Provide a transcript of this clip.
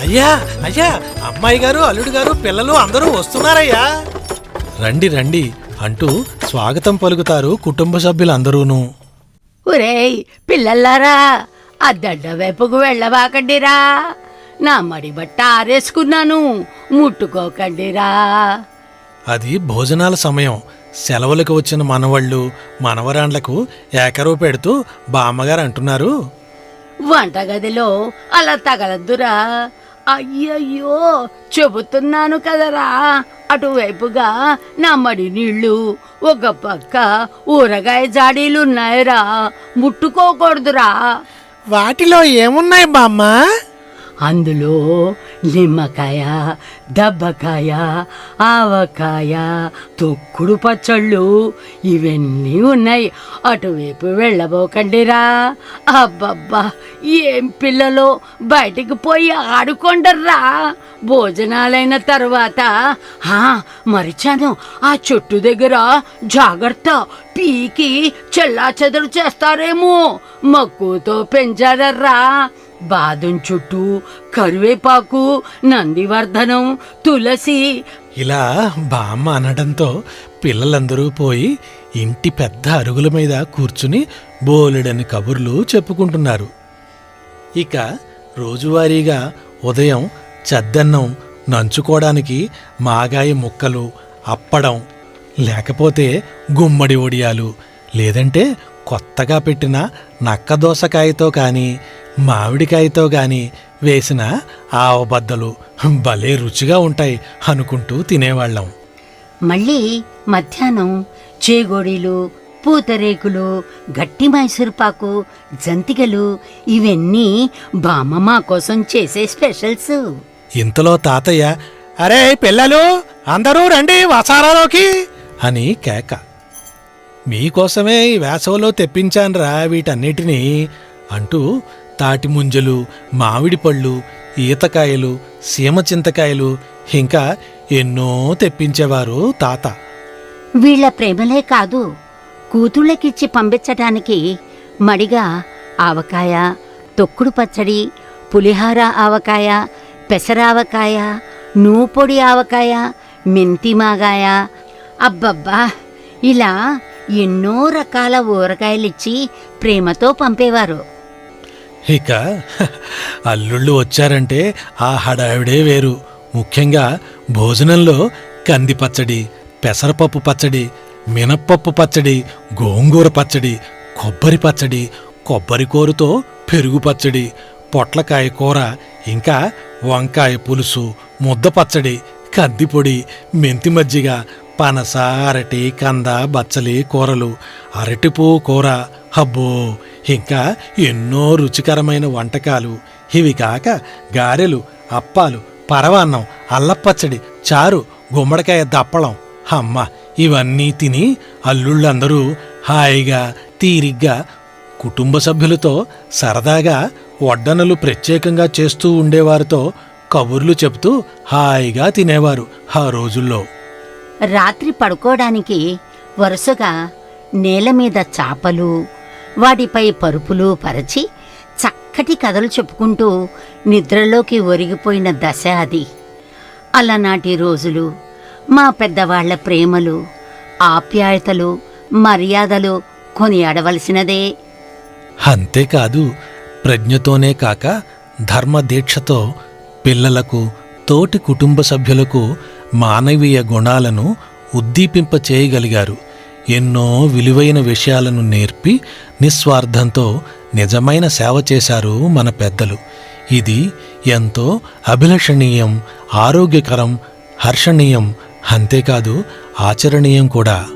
అయ్యా అయ్యా అమ్మాయి గారు అల్లుడు గారు పిల్లలు అందరూ వస్తున్నారయ్యా. రండి రండి అంటూ స్వాగతం పలుకుతారు కుటుంబ సభ్యులందరూను. ఒరేయ్ పిల్లల్లారా అద్దడ్డ వైపుకు వెళ్ళబాకండిరా నా మడి బట్ట ఆరేసుకున్నాను ముట్టుకోకండిరా. అది భోజనాల సమయం. సెలవులకు వచ్చిన మనవళ్ళు మనవరాండ్లకు ఏకరువు పెడుతూ బామ్మగారు అంటున్నారు. వంటగదిలో అలా తగలద్దురా. అయ్యయ్యో చెబుతున్నాను కదరా. అటువైపుగా నా మడి నీళ్ళు ఒక పక్క ఊరగాయ జాడీలున్నాయిరా. ముట్టుకోకూడదురా. వాటిలో ఏమున్నాయి బామ్మ? అందులో నిమ్మకాయ దబ్బకాయ ఆవకాయ తొక్కుడు పచ్చళ్ళు ఇవన్నీ ఉన్నాయి. అటువైపు వెళ్ళబోకండిరా. అబ్బబ్బా ఏం పిల్లలు? బయటికి పోయి ఆడుకోండర్రా. భోజనాలైన తర్వాత మరిచాను. ఆ చెట్టు దగ్గర జాగ్రత్త పీకి చెల్లా చెదరు చేస్తారేమో. మక్కువతో పెంచారర్రా. బాదం చుట్టూ కరివేపాకు నందివర్ధనం తులసి. ఇలా బామ్మ అనడంతో పిల్లలందరూ పోయి ఇంటి పెద్ద అరుగుల మీద కూర్చుని బోలెడని కబుర్లు చెప్పుకుంటున్నారు. ఇక రోజువారీగా ఉదయం చద్దన్నం నంచుకోవడానికి మాగాయ ముక్కలు అప్పడం లేకపోతే గుమ్మడి ఒడియాలు లేదంటే కొత్తగా పెట్టిన నక్క దోసకాయతో కానీ మామిడికాయతో కానీ వేసిన ఆవబద్దలు భలే రుచిగా ఉంటాయి అనుకుంటూ తినేవాళ్ళం. మళ్ళీ మధ్యాహ్నం చేగోడీలు పూతరేకులు గట్టి మైసూరుపాకు జంతికలు ఇవన్నీ బామ్మ మా కోసం చేసే స్పెషల్స్. ఇంతలో తాతయ్య అరే పిల్లలు అందరూ రండి వసారాలోకి అని కేక. మీకోసమే ఈ వేసవిలో తెప్పించానురా వీటన్నిటినీ అంటూ తాటి ముంజలు మామిడి పళ్ళు ఈతకాయలు సీమ చింతకాయలు ఇంకా ఎన్నో తెప్పించేవారు తాత. వీళ్ళ ప్రేమలే కాదు కూతుళ్ళకిచ్చి పంపించటానికి మడిగా ఆవకాయ తొక్కుడు పచ్చడి పులిహార ఆవకాయ పెసరావకాయ నూపొడి ఆవకాయ మెంతి మాగాయ. అబ్బబ్బా ఇలా ఎన్నో రకాల ఊరగాయలిచ్చి ప్రేమతో పంపేవారు. ఇక అల్లుళ్ళు వచ్చారంటే ఆ హడావిడే వేరు. ముఖ్యంగా భోజనంలో కంది పచ్చడి పెసరపప్పు పచ్చడి మినప్పప్పు పచ్చడి గోంగూర పచ్చడి కొబ్బరి పచ్చడి కొబ్బరి కూరతో పెరుగు పచ్చడి పొట్లకాయ కూర ఇంకా వంకాయ పులుసు ముద్ద పచ్చడి కందిపొడి మెంతి మజ్జిగ పనస అరటి కంద బచ్చలి కూరలు. అరటిపూ కూర. హబ్బో ఇంకా ఎన్నో రుచికరమైన వంటకాలు. ఇవి కాక గారెలు అప్పాలు పరవాన్నం అల్లపచ్చడి చారు గుమ్మడికాయ దప్పడం. అమ్మ ఇవన్నీ తిని అల్లుళ్ళందరూ హాయిగా తీరిగ్గా కుటుంబ సభ్యులతో సరదాగా వడ్డనలు ప్రత్యేకంగా చేస్తూ ఉండేవారితో కబుర్లు చెప్తూ హాయిగా తినేవారు ఆ రోజుల్లో. రాత్రి పడుకోవడానికి వరుసగా నేల మీద చాపలు వాటిపై పరుపులు పరచి చక్కటి కథలు చెప్పుకుంటూ నిద్రలోకి ఒరిగిపోయిన దశ అది. అలనాటి రోజులు మా పెద్దవాళ్ళ ప్రేమలు ఆప్యాయతలు మర్యాదలు కొనియాడవలసినదే. అంతేకాదు ప్రజ్ఞతోనే కాక ధర్మదీక్షతో పిల్లలకు తోటి కుటుంబ సభ్యులకు మానవీయ గుణాలను ఉద్దీపింప చేయగలిగారు. ఎన్నో విలువైన విషయాలను నేర్పి నిస్వార్థంతో నిజమైన సేవ చేశారు మన పెద్దలు. ఇది ఎంతో అభిలషణీయం ఆరోగ్యకరం హర్షణీయం అంతేకాదు ఆచరణీయం కూడా.